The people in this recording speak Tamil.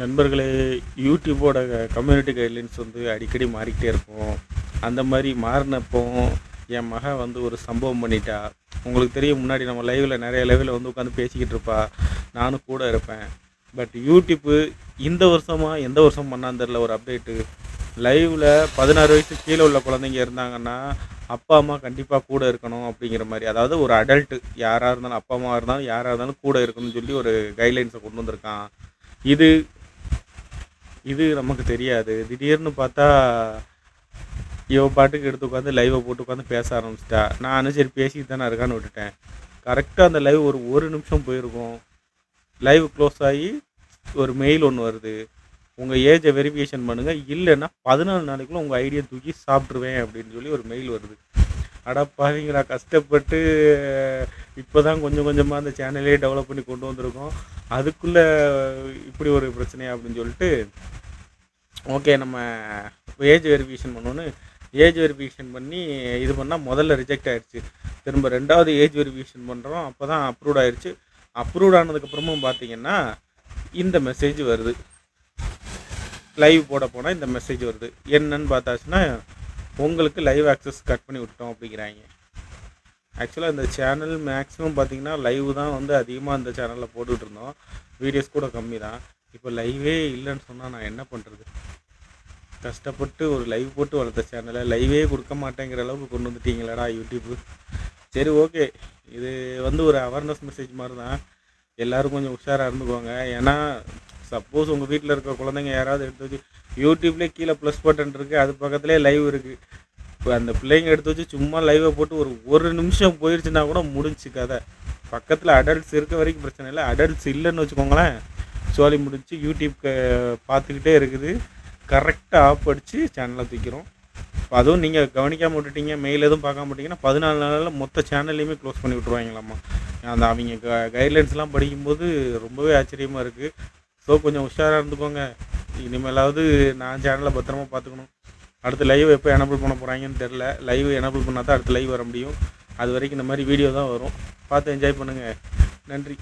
நண்பர்களே யூடியூபோட கம்யூனிட்டி கைட்லைன்ஸ் வந்து அடிக்கடி மாறிக்கிட்டே இருக்கும். அந்த மாதிரி மாறினப்போ என் மகன் வந்து ஒரு சம்பவம் பண்ணிட்டா. உங்களுக்கு தெரியும் முன்னாடி நம்ம லைவில் நிறைய லைவில் வந்து உட்காந்து பேசிக்கிட்டு இருப்பா. நானும் கூட இருப்பேன். பட் யூடியூப்பு இந்த வருஷமாக எந்த வருஷம் பண்ணான்னு தெரில ஒரு அப்டேட்டு லைவில் பதினாறு வயசு கீழே உள்ள குழந்தைங்க இருந்தாங்கன்னா அப்பா அம்மா கண்டிப்பாக கூட இருக்கணும் அப்படிங்கிற மாதிரி. அதாவது ஒரு அடல்ட்டு யாராக இருந்தாலும் அப்பா அம்மா இருந்தாலும் யாராக இருந்தாலும் கூட இருக்கணும்னு சொல்லி ஒரு கைட்லைன்ஸை கொண்டு வந்திருக்கான். இது இது நமக்கு தெரியாது. திடீர்னு பார்த்தா இவ பாட்டுக்கு எடுத்து உட்காந்து லைவை போட்டு உட்காந்து பேச ஆரம்பிச்சிட்டா. நானும் சரி பேசிட்டு தானே இருக்கான்னு விட்டுட்டேன். கரெக்டாக அந்த லைவ் ஒரு ஒரு நிமிஷம் போயிருக்கும். லைவ் க்ளோஸ் ஆகி ஒரு மெயில் ஒன்று வருது. உங்கள் ஏஜை வெரிஃபிகேஷன் பண்ணுங்கள் இல்லைன்னா பதினாலு நாளைக்குள்ள உங்கள் ஐடியை தூக்கி சாப்பிட்ருவேன் அப்படின்னு சொல்லி ஒரு மெயில் வருது. அட பாவிங்களா கஷ்டப்பட்டு இப்போ தான் கொஞ்சம் கொஞ்சமாக அந்த சேனலே டெவலப் பண்ணி கொண்டு வந்திருக்கோம். அதுக்குள்ளே இப்படி ஒரு பிரச்சனையா அப்படின்னு சொல்லிட்டு ஓகே நம்ம ஏஜ் வெரிஃபிகேஷன் பண்ணோன்னு ஏஜ் வெரிஃபிகேஷன் பண்ணி இது பண்ணால் முதல்ல ரிஜெக்ட் ஆகிடுச்சு திரும்ப ரெண்டாவது ஏஜ் வெரிஃபிகேஷன் பண்ணுறோம் அப்போ தான் அப்ரூவ் ஆகிடுச்சு அப்ரூவ்ட் ஆனதுக்கப்புறமும் பார்த்தீங்கன்னா இந்த மெசேஜ் வருது. லைவ் போட போனால் இந்த மெசேஜ் வருது. என்னன்னு பார்த்தாச்சுன்னா உங்களுக்கு லைவ் ஆக்சஸ் கட் பண்ணி விட்டோம் அப்படிங்கிறாங்க. ஆக்சுவலாக இந்த சேனல் மேக்ஸிமம் பார்த்தீங்கன்னா லைவ் தான் வந்து அதிகமாக இந்த சேனலில் போட்டுக்கிட்டு இருந்தோம். வீடியோஸ் கூட கம்மி தான் இப்போ லைவே இல்லைன்னு சொன்னால் நான் என்ன பண்ணுறது கஷ்டப்பட்டு ஒரு லைவ் போட்டு வளர்த்த சேனலை லைவே கொடுக்க மாட்டேங்கிற அளவுக்கு கொண்டு வந்துட்டீங்களடா யூடியூப்பு சரி ஓகே இது வந்து ஒரு அவேர்னஸ் மெசேஜ் மாதிரி தான் எல்லோரும் கொஞ்சம் உஷாராக இருந்துக்கோங்க. ஏன்னா சப்போஸ் உங்கள் வீட்டில் இருக்க குழந்தைங்க யாராவது எடுத்து வச்சு யூடியூப்லேயே கீழே ப்ளஸ் பட்டன் இருக்குது அது பக்கத்துலேயே லைவ் இருக்குது இப்போ அந்த பிள்ளைங்க எடுத்து வச்சு சும்மா லைவை போட்டு ஒரு ஒரு நிமிஷம் போயிடுச்சுன்னா கூட முடிஞ்சு கதை. பக்கத்தில் அடல்ட்ஸ் இருக்க வரைக்கும் பிரச்சனை இல்லை. அடல்ட்ஸ் இல்லைன்னு வச்சுக்கோங்களேன். சோழி முடிஞ்சு யூடியூப் பார்த்துக்கிட்டே இருக்குது. கரெக்டாக ஆஃப் அடித்து சேனலை தூக்கிறோம். இப்போ அதுவும் நீங்கள் கவனிக்காமல் விட்டுட்டீங்க. மெயில் எதுவும் பார்க்காம மாட்டிங்கன்னா பதினாலு நாளில் மொத்த சேனல்லையுமே க்ளோஸ் பண்ணி விட்ருவாங்களாம்மா அந்த அவங்க க கைட்லைன்ஸ்லாம் படிக்கும்போது ரொம்பவே ஆச்சரியமாக இருக்குது ஸோ கொஞ்சம் உஷாராக இருந்துக்கோங்க. இனிமேலாவது நான் சேனலை பத்திரமா பார்த்துக்கணும். அடுத்து லைவ் எப்போ எனபிள் பண்ண போகிறாங்கன்னு தெரில லைவ் எனபிள் பண்ணால் தான் அடுத்து லைவ் வர முடியும். அது வரைக்கும் இந்த மாதிரி வீடியோ தான் வரும். பார்த்து என்ஜாய் பண்ணுங்கள் நன்றி.